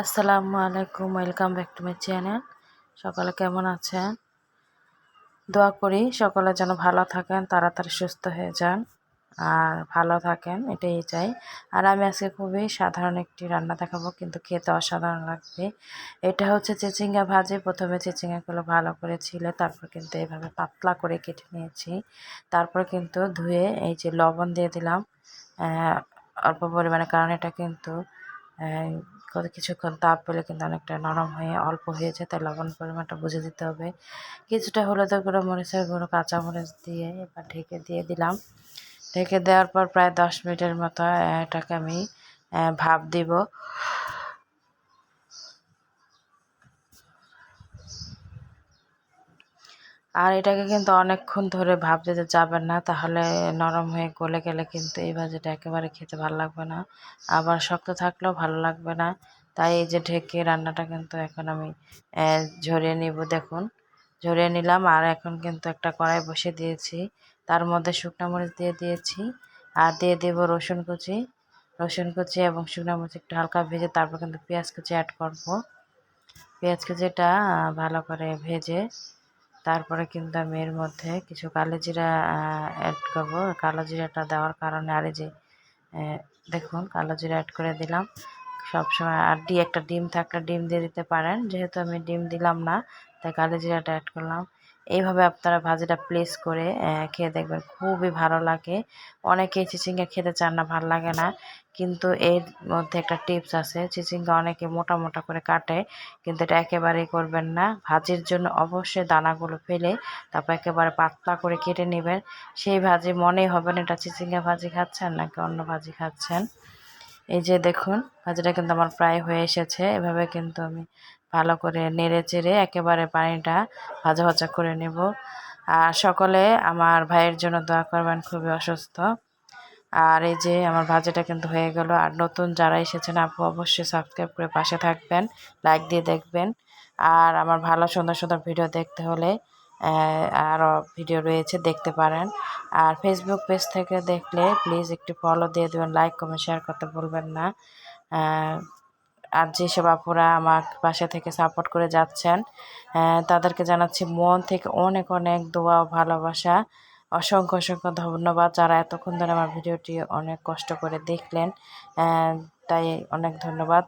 আসসালামু আলাইকুম, welcome back to my channel. সকালে কেমন আছেন? দোয়া করি সকলে যেন ভালো থাকেন, তাড়াতাড়ি সুস্থ হয়ে যান আর ভালো থাকেন, এটাই চাই। আর আমি আজকে খুবই সাধারণ একটি রান্না দেখাবো, কিন্তু খেতে অসাধারণ লাগবে। এটা হচ্ছে চিচিঙ্গা ভাজি। প্রথমে চিচিঙ্গাগুলো ভালো করে ছিলে, তারপর কিন্তু এভাবে পাতলা করে কেটে নিয়েছি। তারপর কিন্তু ধুয়ে এই যে লবণ দিয়ে দিলাম অল্প পরিমাণে, কারণ এটা কিন্তু কত কিছুক্ষণ তাপ পেলে কিন্তু অনেকটা নরম হয়ে অল্প হয়ে যায়, তাই লবণ পরিমাণটা বুঝে দিতে হবে। কিছুটা হলুদের গুঁড়ো মরিচের গুঁড়ো, কাঁচা মরিচ দিয়ে এবার ঢেকে দিয়ে দিলাম। ঢেকে দেওয়ার পর প্রায় দশ মিনিটের মতো এটাকে আমি ভাপ দিব। আর এটাকে কিন্তু অনেকক্ষণ ধরে ভাপ দিতে যাবেন না, তাহলে নরম হয়ে গলে গেলে কিন্তু এই ভাজিটা একেবারে খেতে ভালো লাগবে না। আবার শক্ত থাকলেও ভালো লাগবে না। তাই এই যে ঢেকে রান্নাটা কিন্তু এখন আমি ঝরিয়ে নিব, দেখুন। ঝরিয়ে নিলাম আর এখন কিন্তু একটা কড়াই বসে দিয়েছি। তার মধ্যে শুকনো মরিচ দিয়ে দিয়েছি আর দিয়ে দেবো রসুন কুচি। রসুন কুচি এবং শুকনো মরিচ একটু হালকা ভেজে তারপর কিন্তু পেঁয়াজ কুচি অ্যাড করব। পেঁয়াজ কুচিটা ভালো করে ভেজে তারপরে কিন্তু আমি এর মধ্যে কিছু কালো জিরা অ্যাড করব। কালো জিরাটা দেওয়ার কারণে আর যে দেখুন কালো জিরা অ্যাড করে দিলাম। সবসময় আর ডি, একটা ডিম থাকলে ডিম দিয়ে দিতে পারেন। যেহেতু আমি ডিম দিলাম না, তাই কালো জিরাটা অ্যাড করলাম। এইভাবে আপনারা ভাজিটা প্লেস করে খেয়ে দেখবেন খুবই ভালো লাগে। অনেকে চিচিঙ্গা খেতে চান না, ভালো লাগে না। কিন্তু এর মধ্যে একটা টিপস আছে, চিচিঙ্গা অনেকে মোটা মোটা করে কাটে, কিন্তু এটা একেবারেই করবেন না। ভাজির জন্য অবশ্যই দানাগুলো ফেলে তারপর একেবারে পাতলা করে কেটে নেবেন। সেই ভাজি মনেই হবে না, এটা চিচিঙ্গা ভাজি খাচ্ছেন নাকি অন্য ভাজি খাচ্ছেন? এই যে দেখুন, ভাজিটা কিন্তু আমার প্রায় হয়ে এসেছে। এভাবে কিন্তু আমি ভালো করে নেড়ে চেড়ে একেবারে পানিটা ভাজা ভাজা করে নেব। আর সকলে আমার ভাইয়ের জন্য দোয়া করবেন, খুবই অসুস্থ। আর এই যে আমার ভাজাটা কিন্তু হয়ে গেল। আর নতুন যারা এসেছেন, আপু অবশ্যই সাবস্ক্রাইব করে পাশে থাকবেন, লাইক দিয়ে দেখবেন। আর আমার ভালো সুন্দর সুন্দর ভিডিও দেখতে হলে আরও ভিডিও রয়েছে, দেখতে পারেন। আর ফেসবুক পেজ থেকে দেখলে প্লিজ একটু ফলো দিয়ে দেবেন লাইক কমেন্ট শেয়ার করতে ভুলবেন না। আর যেসব আপুরা আমার বাসা থেকে সাপোর্ট করে যাচ্ছেন তাদেরকে জানাচ্ছি মন থেকে অনেক অনেক দোয়া ভালোবাসা। অসংখ্য অসংখ্য ধন্যবাদ যারা এতক্ষণ ধরে আমার ভিডিওটি অনেক কষ্ট করে দেখলেন তাই অনেক ধন্যবাদ।